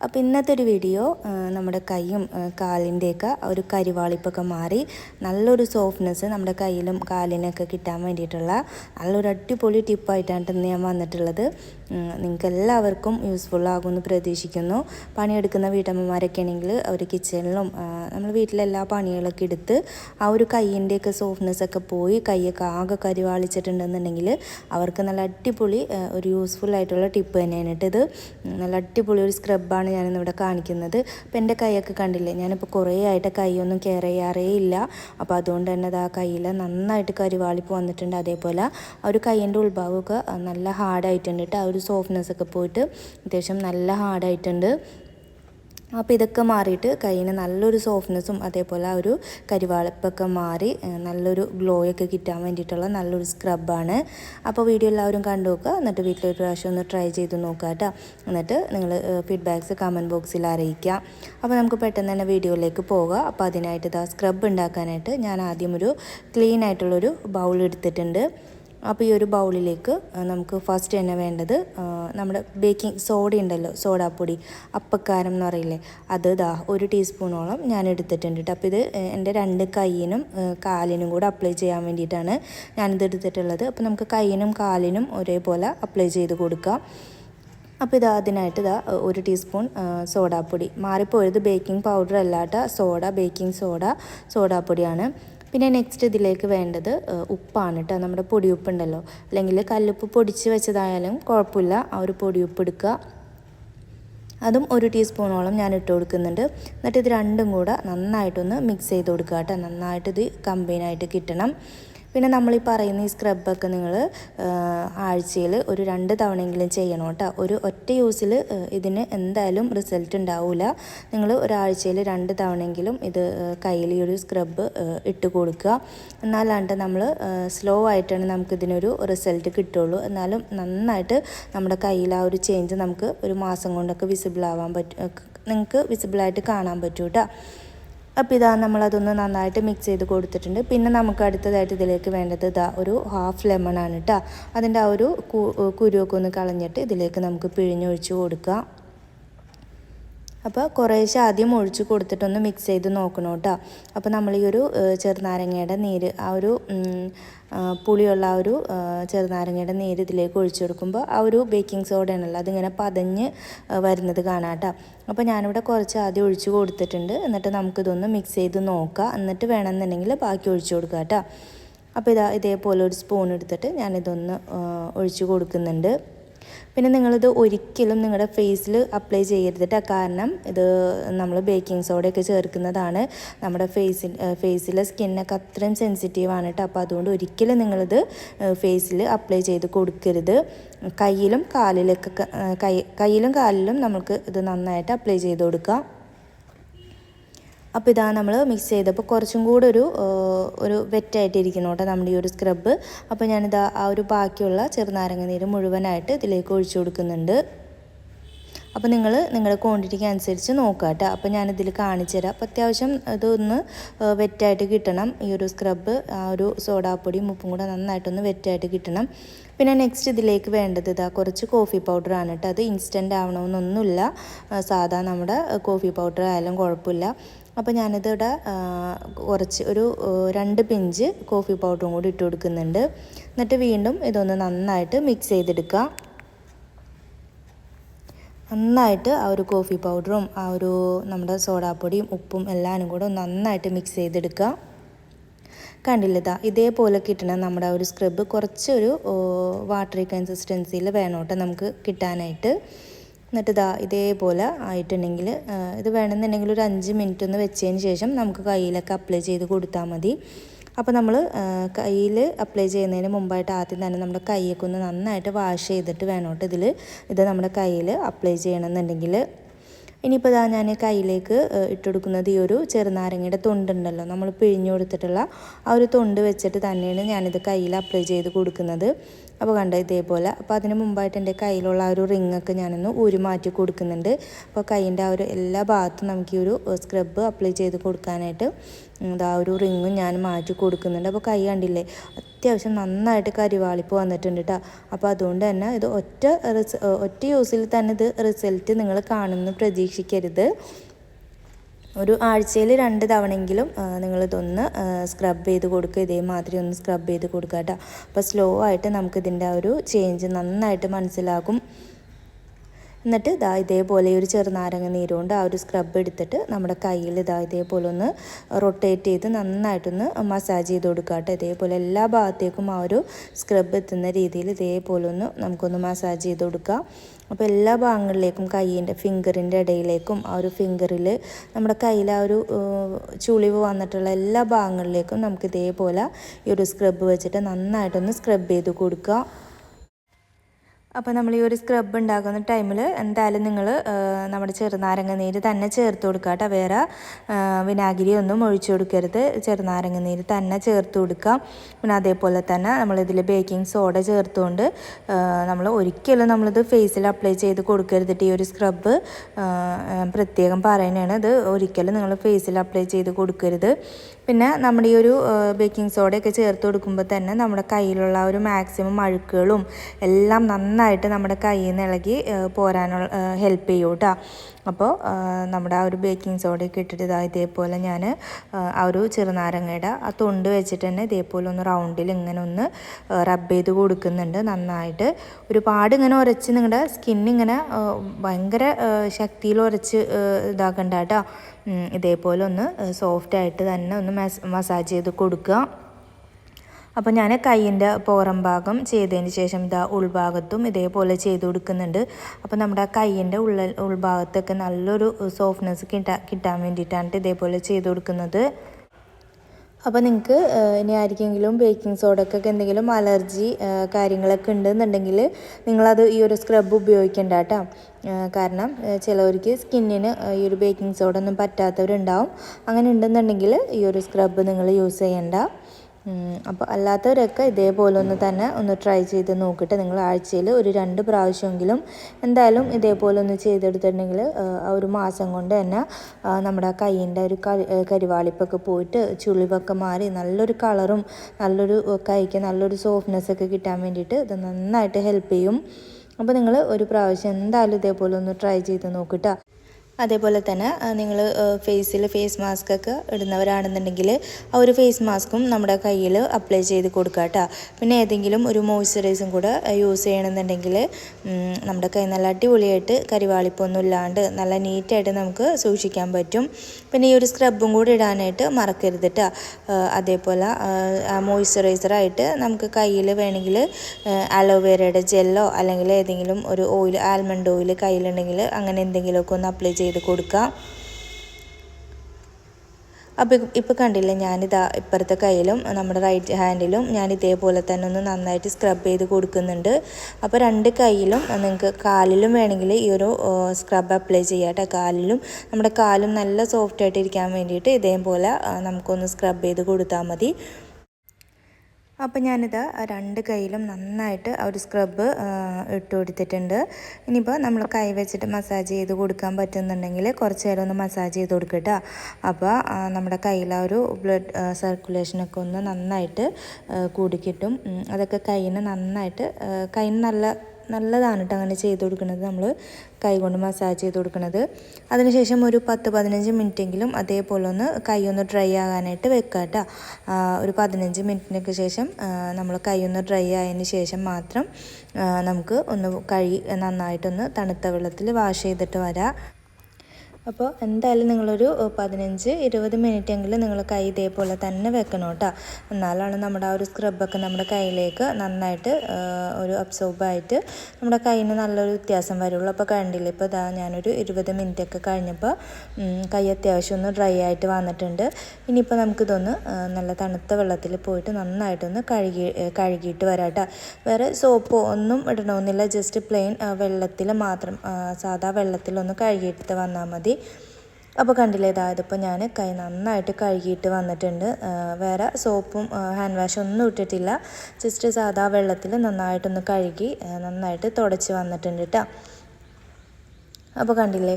അപ്പോൾ ഇന്നത്തെ ഒരു വീഡിയോ നമ്മുടെ കൈയും കാലിന്റെയൊക്കെ ഒരു കരിവാളിപ്പൊക്കെ മാറി നല്ലൊരു സോഫ്റ്റ്നെസ് നമ്മുടെ കയ്യിലും കാലിനൊക്കെ കിട്ടാൻ വേണ്ടിയിട്ടുള്ള നല്ലൊരു അടിപൊളി ടിപ്പായിട്ടാണ് ഇന്ന് ഞാൻ വന്നിട്ടുള്ളത്. നിങ്ങൾക്ക് എല്ലാവർക്കും യൂസ്ഫുൾ ആകുമെന്ന് പ്രതീക്ഷിക്കുന്നു. പണിയെടുക്കുന്ന വീട്ടമ്മമാരൊക്കെ ആണെങ്കിൽ അവർ കിച്ചണിലും നമ്മൾ വീട്ടിലെല്ലാ പണികളൊക്കെ എടുത്ത് ആ ഒരു കയ്യിന്റെയൊക്കെ സോഫ്റ്റ്നെസ് ഒക്കെ പോയി കൈയൊക്കെ ആകെ കരിവാളിച്ചിട്ടുണ്ടെന്നുണ്ടെങ്കിൽ അവർക്ക് നല്ല അടിപൊളി ഒരു യൂസ്ഫുൾ ആയിട്ടുള്ള ടിപ്പ് തന്നെയാണ് ഇത്. നല്ല അടിപൊളി ഒരു സ്ക്രബാണ് ഞാനിന്നിവിടെ കാണിക്കുന്നത്. അപ്പോൾ എന്റെ കൈയൊക്കെ കണ്ടില്ലേ? ഞാനിപ്പോൾ കുറേ ആയിട്ട് കൈയൊന്നും കെയർ ചെയ്യാറേ ഇല്ല. അപ്പോൾ അതുകൊണ്ട് തന്നെ അത് ആ കയ്യിൽ നന്നായിട്ട് കരിവാളിപ്പ് വന്നിട്ടുണ്ട് അതേപോലെ. ആ ഒരു കൈയിന്റെ ഉൾഭാഗമൊക്കെ നല്ല ഹാർഡായിട്ടുണ്ട് കേട്ടോ. ആ ഒരു സോഫ്റ്റ്നെസ് ഒക്കെ പോയിട്ട് അത്യാവശ്യം നല്ല ഹാർഡായിട്ടുണ്ട്. അപ്പോൾ ഇതൊക്കെ മാറിയിട്ട് കയ്യിന് നല്ലൊരു സോഫ്റ്റ്നെസ്സും അതേപോലെ ആ ഒരു കരിവാളിപ്പൊക്കെ മാറി നല്ലൊരു ഗ്ലോയൊക്കെ കിട്ടാൻ വേണ്ടിയിട്ടുള്ള നല്ലൊരു സ്ക്രബാണ് അപ്പോൾ വീഡിയോ എല്ലാവരും കണ്ടു നോക്കുക. എന്നിട്ട് വീട്ടിലൊരു പ്രാവശ്യം ഒന്ന് ട്രൈ ചെയ്ത് നോക്കുക കേട്ടോ. എന്നിട്ട് നിങ്ങൾ ഫീഡ്ബാക്ക്സ് കമന്റ് ബോക്സിൽ അറിയിക്കുക. അപ്പോൾ നമുക്ക് പെട്ടെന്ന് തന്നെ വീഡിയോയിലേക്ക് പോകാം. അപ്പോൾ അതിനായിട്ട് ഇതാ സ്ക്രബ് ഉണ്ടാക്കാനായിട്ട് ഞാൻ ആദ്യം ഒരു ക്ലീൻ ബൗൾ എടുത്തിട്ടുണ്ട്. അപ്പോൾ ഈ ഒരു ബൗളിലേക്ക് നമുക്ക് ഫസ്റ്റ് തന്നെ വേണ്ടത് നമ്മുടെ ബേക്കിംഗ് സോഡ ഉണ്ടല്ലോ സോഡാപ്പൊടി അപ്പക്കാരം എന്ന് പറയില്ലേ അത് ദാ ഒരു ടീസ്പൂണോളം ഞാൻ എടുത്തിട്ടുണ്ട് കേട്ടോ അപ്പോൾ ഇത് എന്റെ രണ്ട് കൈയിനും കാലിനും കൂടെ അപ്ലൈ ചെയ്യാൻ വേണ്ടിയിട്ടാണ് ഞാനിത് എടുത്തിട്ടുള്ളത്. അപ്പോൾ നമുക്ക് കൈയിനും കാലിനും ഒരേപോലെ അപ്ലൈ ചെയ്ത് കൊടുക്കാം. അപ്പോൾ ഇത് അതിനായിട്ട് ഇതാ ഒരു ടീസ്പൂൺ സോഡാപ്പൊടി മാറിപ്പോയത് ബേക്കിംഗ് പൗഡർ അല്ലാട്ട സോഡ ബേക്കിംഗ് സോഡ സോഡാപ്പൊടിയാണ് പിന്നെ നെക്സ്റ്റ് ഇതിലേക്ക് വേണ്ടത് ഉപ്പാണ് കേട്ടോ നമ്മുടെ പൊടിയുപ്പുണ്ടല്ലോ. അല്ലെങ്കിൽ കല്ലുപ്പ് പൊടിച്ച് വെച്ചതായാലും കുഴപ്പമില്ല. ആ ഒരു പൊടിയുപ്പ് എടുക്കുക. അതും ഒരു ടീസ്പൂണോളം ഞാൻ ഇട്ട് കൊടുക്കുന്നുണ്ട്. എന്നിട്ട് ഇത് രണ്ടും കൂടെ നന്നായിട്ടൊന്ന് മിക്സ് ചെയ്ത് കൊടുക്കുക കേട്ടോ നന്നായിട്ട് ഇത് കമ്പൈനായിട്ട് കിട്ടണം. പിന്നെ നമ്മൾ ഈ പറയുന്ന ഈ സ്ക്രബൊക്കെ നിങ്ങൾ ആഴ്ചയിൽ ഒരു രണ്ട് തവണയെങ്കിലും ചെയ്യണം കേട്ടോ. ഒരു ഒറ്റ യൂസിൽ ഇതിന് എന്തായാലും റിസൾട്ട് ഉണ്ടാവില്ല നിങ്ങൾ ഒരാഴ്ചയിൽ രണ്ട് തവണയെങ്കിലും ഇത് കയ്യിൽ ഈ ഒരു സ്ക്രബ് ഇട്ട് കൊടുക്കുക. എന്നാലാണ്ട് നമ്മൾ സ്ലോ ആയിട്ടാണ് നമുക്കിതിനൊരു റിസൾട്ട് കിട്ടുള്ളൂ. എന്നാലും നന്നായിട്ട് നമ്മുടെ കയ്യിൽ ആ ഒരു ചേഞ്ച് നമുക്ക് ഒരു മാസം കൊണ്ടൊക്കെ വിസിബിൾ ആവാൻ പറ്റും നിങ്ങൾക്ക് വിസിബിളായിട്ട് കാണാൻ പറ്റും കേട്ടോ. അപ്പോൾ ഇതാ നമ്മളതൊന്ന് നന്നായിട്ട് മിക്സ് ചെയ്ത് കൊടുത്തിട്ടുണ്ട്. പിന്നെ നമുക്ക് അടുത്തതായിട്ട് ഇതിലേക്ക് വേണ്ടത് ഇതാ ഒരു ഹാഫ് ലെമൺ ആണ് കേട്ടോ അതിന്റെ ആ ഒരു കുരുവൊക്കെ ഒന്ന് കളഞ്ഞിട്ട് ഇതിലേക്ക് നമുക്ക് പിഴിഞ്ഞൊഴിച്ച് കൊടുക്കാം. അപ്പോൾ കുറേശ്ശെ ആദ്യം ഒഴിച്ച് കൊടുത്തിട്ടൊന്ന് മിക്സ് ചെയ്ത് നോക്കണം കേട്ടോ. അപ്പോൾ നമ്മൾ ഈ ഒരു ചെറുനാരങ്ങയുടെ നീര് ആ ഒരു പുളിയുള്ള ആ ഒരു ചെറുനാരങ്ങയുടെ നീര് ഇതിലേക്ക് ഒഴിച്ചു കൊടുക്കുമ്പോൾ ആ ഒരു ബേക്കിംഗ് സോഡ ആണല്ലോ അതിങ്ങനെ പതഞ്ഞ് വരുന്നത് കാണാം കേട്ടോ. അപ്പോൾ ഞാനിവിടെ കുറച്ച് ആദ്യം ഒഴിച്ച് കൊടുത്തിട്ടുണ്ട്. എന്നിട്ട് നമുക്കിതൊന്ന് മിക്സ് ചെയ്ത് നോക്കാം. എന്നിട്ട് വേണമെന്നുണ്ടെങ്കിൽ ബാക്കി ഒഴിച്ചു കൊടുക്കാം കേട്ടോ. അപ്പോൾ ഇതാ ഇതേപോലെ ഒരു സ്പൂൺ എടുത്തിട്ട് ഞാനിതൊന്ന് ഒഴിച്ച് കൊടുക്കുന്നുണ്ട്. പിന്നെ നിങ്ങളിത് ഒരിക്കലും നിങ്ങളുടെ ഫേസിൽ അപ്ലൈ ചെയ്യരുത് കേട്ടോ കാരണം ഇത് നമ്മൾ ബേക്കിംഗ് സോഡയൊക്കെ ചേർക്കുന്നതാണ് നമ്മുടെ ഫേസിൽ ഫേസിലെ സ്കിന്നൊക്കെ അത്രയും സെൻസിറ്റീവാണ് കേട്ടോ അപ്പോൾ അതുകൊണ്ട് ഒരിക്കലും നിങ്ങളിത് ഫേസിൽ അപ്ലൈ ചെയ്ത് കൊടുക്കരുത്. കയ്യിലും കാലിലൊക്കെ ക- കയ്യിലും കാലിലും നമുക്ക് ഇത് നന്നായിട്ട് അപ്ലൈ ചെയ്ത് കൊടുക്കാം. അപ്പോൾ ഇതാ നമ്മൾ മിക്സ് ചെയ്തപ്പോൾ കുറച്ചും കൂടെ ഒരു ഒരു വെറ്റായിട്ടിരിക്കുന്നു കേട്ടോ നമ്മുടെ ഈ ഒരു സ്ക്രബ്ബ് അപ്പോൾ ഞാനിതാ ആ ഒരു ബാക്കിയുള്ള ചെറുനാരങ്ങ നീര് മുഴുവനായിട്ട് ഇതിലേക്ക് ഒഴിച്ചു കൊടുക്കുന്നുണ്ട്. അപ്പോൾ നിങ്ങൾ നിങ്ങളുടെ ക്വാണ്ടിറ്റിക്ക് അനുസരിച്ച് നോക്കുക കേട്ടോ. അപ്പോൾ ഞാനിതിൽ കാണിച്ചു തരാം. അപ്പോൾ അത്യാവശ്യം ഇതൊന്ന് വെറ്റായിട്ട് കിട്ടണം. ഈ ഒരു സ്ക്രബ്ബ് ആ ഒരു സോഡാപ്പൊടിയും ഉപ്പും കൂടെ നന്നായിട്ടൊന്ന് വെറ്റായിട്ട് കിട്ടണം. പിന്നെ നെക്സ്റ്റ് ഇതിലേക്ക് വേണ്ടത് ഇതാ കുറച്ച് കോഫി പൗഡറാണ് കേട്ടോ. അത് ഇൻസ്റ്റന്റ് ആവണമെന്നൊന്നുമില്ല സാധാ നമ്മുടെ കോഫി പൗഡർ ആയാലും കുഴപ്പമില്ല. അപ്പോൾ ഞാനിതിവിടെ കുറച്ച് ഒരു രണ്ട് പിഞ്ച് കോഫി പൗഡറും കൂടി ഇട്ട് കൊടുക്കുന്നുണ്ട്. എന്നിട്ട് വീണ്ടും ഇതൊന്ന് നന്നായിട്ട് മിക്സ് ചെയ്തെടുക്കുക. നന്നായിട്ട് ആ ഒരു കോഫി പൗഡറും ആ ഒരു നമ്മുടെ സോഡാപ്പൊടിയും ഉപ്പും എല്ലാവരും കൂടെ നന്നായിട്ട് മിക്സ് ചെയ്തെടുക്കുക. കണ്ടില്ല ഇതാ ഇതേപോലെ കിട്ടണം നമ്മുടെ ഒരു സ്ക്രബ് കുറച്ചൊരു വാട്ടറി കൺസിസ്റ്റൻസിയിൽ വേണം നമുക്ക് കിട്ടാനായിട്ട്. എന്നിട്ട് ഇതാ ഇതേപോലെ ആയിട്ടുണ്ടെങ്കിൽ ഇത് വേണമെന്നുണ്ടെങ്കിൽ ഒരു അഞ്ച് മിനിറ്റ് ഒന്ന് വെച്ചതിന് ശേഷം നമുക്ക് കയ്യിലൊക്കെ അപ്ലൈ ചെയ്ത് കൊടുത്താൽ മതി. അപ്പോൾ നമ്മൾ കയ്യിൽ അപ്ലൈ ചെയ്യുന്നതിന് മുമ്പായിട്ട് ആദ്യം തന്നെ നമ്മുടെ കൈയൊക്കെ ഒന്ന് നന്നായിട്ട് വാഷ് ചെയ്തിട്ട് വേണം കേട്ടോ ഇതിൽ ഇത് നമ്മുടെ കയ്യിൽ അപ്ലൈ ചെയ്യണമെന്നുണ്ടെങ്കിൽ. ഇനിയിപ്പോൾ ഇതാ ഞാൻ കയ്യിലേക്ക് ഇട്ടുകൊടുക്കുന്നത് കൊടുക്കുന്നത് ഈ ഒരു ചെറുനാരങ്ങയുടെ തൊണ്ടുണ്ടല്ലോ നമ്മൾ പിഴിഞ്ഞു കൊടുത്തിട്ടുള്ള ആ ഒരു തൊണ്ട് വെച്ചിട്ട് തന്നെയാണ് ഞാനിത് കയ്യിൽ അപ്ലൈ ചെയ്ത് കൊടുക്കുന്നത്. അപ്പോൾ കണ്ടോ ഇതേപോലെ. അപ്പോൾ അതിന് മുമ്പായിട്ട് എന്റെ കയ്യിലുള്ള ആ ഒരു റിങ്ങൊക്കെ ഞാനൊന്ന് ഊരി മാറ്റി കൊടുക്കുന്നുണ്ട്. അപ്പോൾ കൈയിന്റെ ആ ഒരു എല്ലാ ഭാഗത്തും നമുക്ക് ഈ ഒരു സ്ക്രബ് അപ്ലൈ ചെയ്ത് കൊടുക്കാനായിട്ട് ഇതാ ഒരു റിങ്ങും ഞാൻ മാറ്റി കൊടുക്കുന്നുണ്ട്. അപ്പോൾ കൈ കണ്ടില്ലേ അത്യാവശ്യം നന്നായിട്ട് കരിവാളിപ്പ് വന്നിട്ടുണ്ട് കേട്ടോ അപ്പോൾ അതുകൊണ്ട് തന്നെ ഇത് ഒറ്റ ഒറ്റ യൂസിൽ തന്നെ ഇത് റിസൾട്ട് നിങ്ങൾ കാണുമെന്ന് പ്രതീക്ഷിക്കരുത്. ഒരു ആഴ്ചയിൽ രണ്ട് തവണയെങ്കിലും നിങ്ങളിതൊന്ന് സ്ക്രബ് ചെയ്ത് കൊടുക്കുക ഇതേമാതിരി ഒന്ന് സ്ക്രബ് ചെയ്ത് കൊടുക്കുക കേട്ടോ. അപ്പോൾ സ്ലോ ആയിട്ട് നമുക്കിതിന്റെ ആ ഒരു ചേഞ്ച് നന്നായിട്ട് മനസ്സിലാകും. എന്നിട്ട് ഇതാ ഇതേപോലെ ഒരു ചെറുനാരങ്ങ നീരുകൊണ്ട് ആ ഒരു സ്ക്രബ് എടുത്തിട്ട് നമ്മുടെ കയ്യിൽ ഇതാ ഇതേപോലെ ഒന്ന് റൊട്ടേറ്റ് ചെയ്ത് നന്നായിട്ടൊന്ന് മസാജ് ചെയ്ത് കൊടുക്കുക കേട്ടോ. ഇതേപോലെ എല്ലാ ഭാഗത്തേക്കും ആ ഒരു സ്ക്രബ് എത്തുന്ന രീതിയിൽ ഇതേപോലെ ഒന്ന് നമുക്കൊന്ന് മസാജ് ചെയ്ത് കൊടുക്കുക അപ്പോൾ എല്ലാ ഭാഗങ്ങളിലേക്കും കൈയിന്റെ ഫിംഗറിന്റെ ഇടയിലേക്കും ആ ഒരു ഫിംഗറിൽ നമ്മുടെ കയ്യിൽ ആ ഒരു ചുളിവ് വന്നിട്ടുള്ള എല്ലാ ഭാഗങ്ങളിലേക്കും നമുക്ക് ഇതേപോലെ ഈ ഒരു സ്ക്രബ് വെച്ചിട്ട് നന്നായിട്ടൊന്ന് സ്ക്രബ് ചെയ്ത് കൊടുക്കുക. അപ്പോൾ നമ്മൾ ഈ ഒരു സ്ക്രബ് ഉണ്ടാക്കുന്ന ടൈമിൽ എന്തായാലും നിങ്ങൾ നമ്മുടെ ചെറുനാരങ്ങ നീര് തന്നെ ചേർത്ത് കൊടുക്കുക കേട്ടോ വേറെ വിനാഗിരി ഒന്നും ഒഴിച്ചു കൊടുക്കരുത്. ചെറുനാരങ്ങ നീര് തന്നെ ചേർത്ത് കൊടുക്കാം. പിന്നെ അതേപോലെ തന്നെ നമ്മളിതിൽ ബേക്കിംഗ് സോഡ ചേർത്തുകൊണ്ട് നമ്മൾ ഒരിക്കലും നമ്മളിത് ഫേസിൽ അപ്ലൈ ചെയ്ത് കൊടുക്കരുതിട്ട് ഈ ഒരു സ്ക്രബ് പ്രത്യേകം പറയുന്നതാണ്. ഇത് ഒരിക്കലും നിങ്ങൾ ഫേസിൽ അപ്ലൈ ചെയ്ത് കൊടുക്കരുത്. പിന്നെ നമ്മുടെ ഈ ഒരു ബേക്കിംഗ് സോഡയൊക്കെ ചേർത്ത് കൊടുക്കുമ്പോൾ തന്നെ നമ്മുടെ കയ്യിലുള്ള ഒരു മാക്സിമം അഴുക്കുകളും എല്ലാം നന്നായിട്ട് നമ്മുടെ കയ്യിൽ നിന്ന് ഇളകി പോരാനുള്ള ഹെൽപ്പ് ചെയ്യും കേട്ടോ അപ്പോൾ നമ്മുടെ ആ ഒരു ബേക്കിംഗ് സോഡയൊക്കെ ഇട്ടിട്ട് ഇതാ ഇതേപോലെ ഞാൻ ആ ഒരു ചെറുനാരങ്ങയുടെ ആ തൊണ്ട് വെച്ചിട്ട് തന്നെ ഇതേപോലെ ഒന്ന് റൗണ്ടിൽ ഇങ്ങനെ ഒന്ന് റബ്ബ് ചെയ്ത് കൊടുക്കുന്നുണ്ട് നന്നായിട്ട്. ഒരുപാട് ഇങ്ങനെ ഉരച്ച് നിങ്ങളുടെ സ്കിന്നിങ്ങനെ ഭയങ്കര ശക്തിയിൽ ഉരച്ച് ഇതാക്കണ്ട കേട്ടോ ഇതേപോലെ ഒന്ന് സോഫ്റ്റായിട്ട് തന്നെ ഒന്ന് മസാജ് ചെയ്ത് കൊടുക്കുക അപ്പോൾ ഞാൻ കൈയിന്റെ പുറം ഭാഗം ചെയ്തതിന് ശേഷം ഇതാ ഉൾഭാഗത്തും ഇതേപോലെ ചെയ്ത് കൊടുക്കുന്നുണ്ട്. അപ്പോൾ നമ്മുടെ കൈയിന്റെ ഉള്ള ഉൾഭാഗത്തൊക്കെ നല്ലൊരു സോഫ്റ്റ്നെസ് കിട്ടാ കിട്ടാൻ വേണ്ടിയിട്ടാണ് ഇതേപോലെ ചെയ്ത് കൊടുക്കുന്നത്. അപ്പോൾ നിങ്ങൾക്ക് ഇനി ആർക്കെങ്കിലും ബേക്കിംഗ് സോഡക്കൊക്കെ എന്തെങ്കിലും അലർജി കാര്യങ്ങളൊക്കെ ഉണ്ടെന്നുണ്ടെങ്കിൽ നിങ്ങളത് ഈ ഒരു സ്ക്രബ് ഉപയോഗിക്കേണ്ട കേട്ടോ കാരണം ചിലവർക്ക് സ്കിന്നിന് ഈ ഒരു ബേക്കിംഗ് സോഡ ഒന്നും പറ്റാത്തവരുണ്ടാവും. അങ്ങനെ ഉണ്ടെന്നുണ്ടെങ്കിൽ ഈ ഒരു സ്ക്രബ് നിങ്ങൾ യൂസ് ചെയ്യേണ്ട. അപ്പോൾ അല്ലാത്തവരൊക്കെ ഇതേപോലെ ഒന്ന് തന്നെ ഒന്ന് ട്രൈ ചെയ്ത് നോക്കിയിട്ട് നിങ്ങൾ ആഴ്ചയിൽ ഒരു രണ്ട് പ്രാവശ്യമെങ്കിലും എന്തായാലും ഇതേപോലെ ഒന്ന് ചെയ്തെടുത്തിട്ടുണ്ടെങ്കിൽ ആ ഒരു മാസം കൊണ്ട് തന്നെ നമ്മുടെ കൈയിന്റെ ഒരു കരിവാളിപ്പൊക്കെ പോയിട്ട് ചുളിവൊക്കെ മാറി നല്ലൊരു കളറും നല്ലൊരു കൈക്ക് നല്ലൊരു സോഫ്റ്റ്നെസ് ഒക്കെ കിട്ടാൻ വേണ്ടിയിട്ട് ഇത് നന്നായിട്ട് ഹെൽപ്പ് ചെയ്യും. അപ്പോൾ നിങ്ങൾ ഒരു പ്രാവശ്യം എന്തായാലും ഇതേപോലെ ഒന്ന് ട്രൈ ചെയ്ത് നോക്കിട്ടോ. അതേപോലെ തന്നെ നിങ്ങൾ ഫേസിൽ ഫേസ് മാസ്ക് ഒക്കെ ഇടുന്നവരാണെന്നുണ്ടെങ്കിൽ ആ ഒരു ഫേസ് മാസ്കും നമ്മുടെ കയ്യിൽ അപ്ലൈ ചെയ്ത് കൊടുക്കുക കേട്ടോ പിന്നെ ഏതെങ്കിലും ഒരു മോയ്സ്ചറൈസും കൂടെ യൂസ് ചെയ്യണമെന്നുണ്ടെങ്കിൽ നമ്മുടെ കൈ നല്ല അടിപൊളിയായിട്ട് കരിവാളിപ്പൊന്നും ഇല്ലാണ്ട് നല്ല നീറ്റായിട്ട് നമുക്ക് സൂക്ഷിക്കാൻ പറ്റും. പിന്നെ ഈ ഒരു സ്ക്രബും കൂടി ഇടാനായിട്ട് മറക്കരുത് കേട്ടോ അതേപോലെ മോയ്സ്ചറൈസറായിട്ട് നമുക്ക് കയ്യിൽ വേണമെങ്കിൽ അലോവേരയുടെ ജെല്ലോ അല്ലെങ്കിൽ ഏതെങ്കിലും ഒരു ഓയിൽ ആൽമണ്ട് ഓയിൽ കയ്യിലുണ്ടെങ്കിൽ അങ്ങനെ എന്തെങ്കിലുമൊക്കെ ഒന്ന് അപ്ലൈ ചെയ്ത് കൊടുക്കുക അപ്പോൾ ഇപ്പോൾ കണ്ടില്ലേ ഞാനിതാ ഇപ്പുറത്തെ കയ്യിലും നമ്മുടെ റൈറ്റ് ഹാൻഡിലും ഞാൻ ഇതേപോലെ തന്നെ ഒന്ന് നന്നായിട്ട് സ്ക്രബ് ചെയ്ത് കൊടുക്കുന്നുണ്ട്. അപ്പോൾ രണ്ട് കയ്യിലും നിങ്ങൾക്ക് കാലിലും വേണമെങ്കിൽ ഈ ഒരു സ്ക്രബ് അപ്ലൈ ചെയ്യാട്ടെ. കാലിലും നമ്മുടെ കാലും നല്ല സോഫ്റ്റ് ആയിട്ട് ഇരിക്കാൻ വേണ്ടിയിട്ട് ഇതേപോലെ നമുക്കൊന്ന് സ്ക്രബ് ചെയ്ത് കൊടുത്താൽ മതി. അപ്പോൾ ഞാനിത് രണ്ട് കൈയിലും നന്നായിട്ട് ഒരു സ്ക്രബ് ഇട്ട് കൊടുത്തിട്ടുണ്ട്. ഇനിയിപ്പോൾ നമ്മൾ കൈ വെച്ചിട്ട് മസാജ് ചെയ്ത് കൊടുക്കാൻ പറ്റുന്നുണ്ടെങ്കിൽ കുറച്ച് നേരം ഒന്ന് മസാജ് ചെയ്ത് കൊടുക്കട്ടോ അപ്പോൾ നമ്മുടെ കയ്യിൽ ആ ഒരു ബ്ലഡ് സർക്കുലേഷനൊക്കെ ഒന്ന് നന്നായിട്ട് കൂടിക്കിട്ടും. അതൊക്കെ കയ്യിന് നന്നായിട്ട് കയ്യിന് നല്ല നല്ലതാണ് കേട്ടോ അങ്ങനെ ചെയ്ത് കൊടുക്കുന്നത് നമ്മൾ കൈകൊണ്ട് മസാജ് ചെയ്ത് കൊടുക്കുന്നത്. അതിനുശേഷം ഒരു പത്ത് പതിനഞ്ച് മിനിറ്റെങ്കിലും അതേപോലെ ഒന്ന് കൈ ഒന്ന് ഡ്രൈ ആകാനായിട്ട് വെക്കുക കേട്ടോ ഒരു പതിനഞ്ച് മിനിറ്റിനൊക്കെ ശേഷം നമ്മൾ കൈ ഒന്ന് ഡ്രൈ ആയതിന് ശേഷം മാത്രം നമുക്ക് ഒന്ന് കഴി നന്നായിട്ടൊന്ന് തണുത്ത വെള്ളത്തിൽ വാഷ് ചെയ്തിട്ട് വരാം. അപ്പോൾ എന്തായാലും നിങ്ങളൊരു പതിനഞ്ച് ഇരുപത് മിനിറ്റ് എങ്കിലും നിങ്ങൾ കൈ ഇതേപോലെ തന്നെ വെക്കണം കേട്ടോ. എന്നാലാണ് നമ്മുടെ ആ ഒരു സ്ക്രബൊക്കെ നമ്മുടെ കയ്യിലേക്ക് നന്നായിട്ട് ഒരു അബ്സോർബായിട്ട് നമ്മുടെ കയ്യിന് നല്ലൊരു വ്യത്യാസം വരുള്ളൂ. അപ്പോൾ കണ്ടില്ല ഇപ്പോൾ ഇതാ ഞാനൊരു ഇരുപത് മിനിറ്റൊക്കെ കഴിഞ്ഞപ്പോൾ കൈ അത്യാവശ്യം ഒന്ന് ഡ്രൈ ആയിട്ട് വന്നിട്ടുണ്ട്. ഇനിയിപ്പോൾ നമുക്കിതൊന്ന് നല്ല തണുത്ത വെള്ളത്തിൽ പോയിട്ട് നന്നായിട്ടൊന്ന് കഴുകി കഴുകിയിട്ട് വരാം കേട്ടോ. വേറെ സോപ്പോ ഒന്നും ഇടണമെന്നില്ല. ജസ്റ്റ് പ്ലെയിൻ വെള്ളത്തിൽ മാത്രം സാധാ വെള്ളത്തിലൊന്ന് കഴുകിയിട്ട് വന്നാൽ മതി. അപ്പോൾ കണ്ടില്ലേ ഇതാ ഇതിപ്പോൾ ഞാൻ കൈ നന്നായിട്ട് കഴുകിയിട്ട് വന്നിട്ടുണ്ട്. വേറെ സോപ്പും ഹാൻഡ് വാഷും ഒന്നും ഇട്ടിട്ടില്ല. ജസ്റ്റ് സാധാ വെള്ളത്തിൽ നന്നായിട്ടൊന്ന് കഴുകി നന്നായിട്ട് തുടച്ച് വന്നിട്ടുണ്ട് കേട്ടോ അപ്പോൾ കണ്ടില്ലേ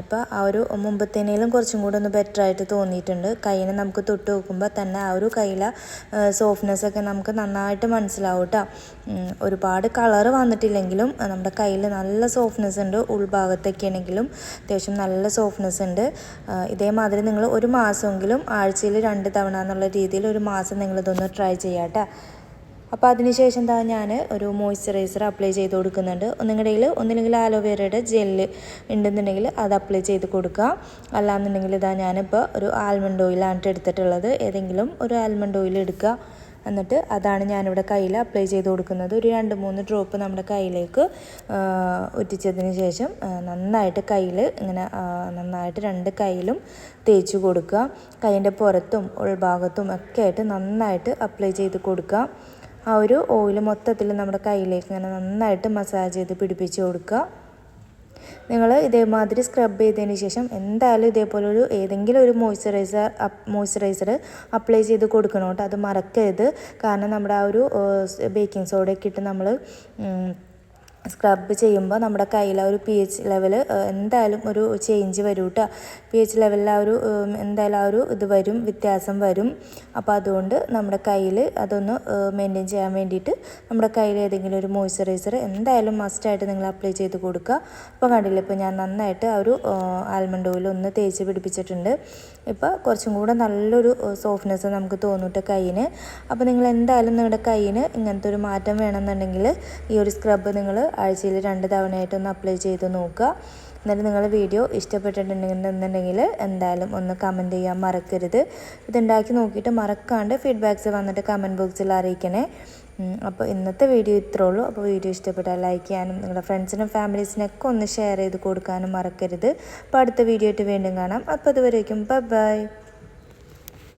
ഇപ്പോൾ ആ ഒരു മുമ്പത്തേനേലും കുറച്ചും കൂടെ ഒന്ന് ബെറ്റർ ആയിട്ട് തോന്നിയിട്ടുണ്ട്. കയ്യിനെ നമുക്ക് തൊട്ട് നോക്കുമ്പോൾ തന്നെ ആ ഒരു കയ്യിലെ സോഫ്റ്റ്നെസ് ഒക്കെ നമുക്ക് നന്നായിട്ട് മനസ്സിലാവും കേട്ടോ ഒരുപാട് കളർ വന്നിട്ടില്ലെങ്കിലും നമ്മുടെ കയ്യിൽ നല്ല സോഫ്റ്റ്നെസ് ഉണ്ട് ഉൾഭാഗത്തൊക്കെ ആണെങ്കിലും അത്യാവശ്യം നല്ല സോഫ്റ്റ്നെസ് ഉണ്ട്. ഇതേമാതിരി നിങ്ങൾ ഒരു മാസമെങ്കിലും ആഴ്ചയിൽ രണ്ട് തവണ എന്നുള്ള രീതിയിൽ ഒരു മാസം നിങ്ങളിതൊന്ന് ട്രൈ ചെയ്യാം കേട്ടോ അപ്പോൾ അതിനുശേഷം എന്താ ഞാൻ ഒരു മോയ്സ്ചറൈസർ അപ്ലൈ ചെയ്ത് കൊടുക്കുന്നുണ്ട്. നിങ്ങളുടെ ഒന്നില്ലെങ്കിൽ ആലോവേരയുടെ ജെല്ല് ഉണ്ടെന്നുണ്ടെങ്കിൽ അത് അപ്ലൈ ചെയ്ത് കൊടുക്കുക. അല്ലാന്നുണ്ടെങ്കിൽ ഇതാ ഞാനിപ്പോൾ ഒരു ആൽമണ്ട് ഓയിലാണ് എടുത്തിട്ടുള്ളത്. ഏതെങ്കിലും ഒരു ആൽമണ്ട് ഓയിൽ എടുക്കുക. എന്നിട്ട് അതാണ് ഞാനിവിടെ കയ്യിൽ അപ്ലൈ ചെയ്ത് കൊടുക്കുന്നത്. ഒരു രണ്ട് മൂന്ന് ഡ്രോപ്പ് നമ്മുടെ കയ്യിലേക്ക് ഒറ്റിച്ചതിന് ശേഷം നന്നായിട്ട് കയ്യിൽ ഇങ്ങനെ നന്നായിട്ട് രണ്ട് കയ്യിലും തേച്ച് കൊടുക്കുക. കൈയിന്റെ പുറത്തും ഉൾഭാഗത്തും ഒക്കെ ആയിട്ട് നന്നായിട്ട് അപ്ലൈ ചെയ്ത് കൊടുക്കുക. ആ ഒരു ഓയിൽ മൊത്തത്തിൽ നമ്മുടെ കയ്യിലേക്ക് ഇങ്ങനെ നന്നായിട്ട് മസാജ് ചെയ്ത് പിടിപ്പിച്ച് കൊടുക്കുക. നിങ്ങൾ ഇതേമാതിരി സ്ക്രബ് ചെയ്തതിന് ശേഷം എന്തായാലും ഇതേപോലെ ഒരു ഏതെങ്കിലും ഒരു മോയ്സ്ചറൈസർ മോയ്സ്ചറൈസർ അപ്ലൈ ചെയ്ത് കൊടുക്കണം കേട്ടോ. അത് മറക്കരുത്. കാരണം നമ്മുടെ ആ ഒരു ബേക്കിംഗ് സോഡയൊക്കെ ഇട്ട് നമ്മൾ സ്ക്രബ് ചെയ്യുമ്പോൾ നമ്മുടെ കയ്യിൽ ആ ഒരു പി എച്ച് ലെവൽ എന്തായാലും ഒരു ചേഞ്ച് വരും കേട്ടോ പി എച്ച് ലെവലിൽ ആ ഒരു എന്തായാലും ആ ഒരു ഇത് വരും വ്യത്യാസം വരും. അപ്പോൾ അതുകൊണ്ട് നമ്മുടെ കയ്യിൽ അതൊന്ന് മെയിന്റെയിൻ ചെയ്യാൻ വേണ്ടിയിട്ട് നമ്മുടെ കയ്യിൽ ഏതെങ്കിലും ഒരു മോയ്സ്ചറൈസർ എന്തായാലും മസ്റ്റായിട്ട് നിങ്ങൾ അപ്ലൈ ചെയ്ത് കൊടുക്കുക. അപ്പോൾ കണ്ടില്ല ഇപ്പോൾ ഞാൻ നന്നായിട്ട് ആ ഒരു ആൽമണ്ട് ഓയിൽ ഒന്ന് തേച്ച് പിടിപ്പിച്ചിട്ടുണ്ട്. ഇപ്പോൾ കുറച്ചും കൂടെ നല്ലൊരു സോഫ്റ്റ്നെസ് നമുക്ക് തോന്നിട്ട് കയ്യിന് അപ്പോൾ നിങ്ങൾ എന്തായാലും നിങ്ങളുടെ കയ്യിന് ഇങ്ങനത്തെ ഒരു മാറ്റം വേണമെന്നുണ്ടെങ്കിൽ ഈ ഒരു സ്ക്രബ്ബ് നിങ്ങൾ ആഴ്ചയിൽ രണ്ട് തവണയായിട്ടൊന്ന് അപ്ലൈ ചെയ്ത് നോക്കുക. എന്നിട്ട് നിങ്ങളുടെ വീഡിയോ ഇഷ്ടപ്പെട്ടിട്ടുണ്ടെന്നുണ്ടെങ്കിൽ എന്തായാലും ഒന്ന് കമന്റ് ചെയ്യാൻ മറക്കരുത്. ഇതുണ്ടാക്കി നോക്കിയിട്ട് മറക്കാണ്ട് ഫീഡ്ബാക്ക്സ് വന്നിട്ട് കമന്റ് ബോക്സിൽ അറിയിക്കണേ. അപ്പോൾ ഇന്നത്തെ വീഡിയോ ഇത്രേ ഉള്ളൂ. അപ്പോൾ വീഡിയോ ഇഷ്ടപ്പെട്ടാൽ ലൈക്ക് ചെയ്യാനും നിങ്ങളുടെ ഫ്രണ്ട്സിനും ഫാമിലീസിനൊക്കെ ഒന്ന് ഷെയർ ചെയ്ത് കൊടുക്കാനും മറക്കരുത്. അപ്പോൾ അടുത്ത വീഡിയോ ആയിട്ട് വീണ്ടും കാണാം. അപ്പോൾ അതുവരേക്കും ബൈ ബൈ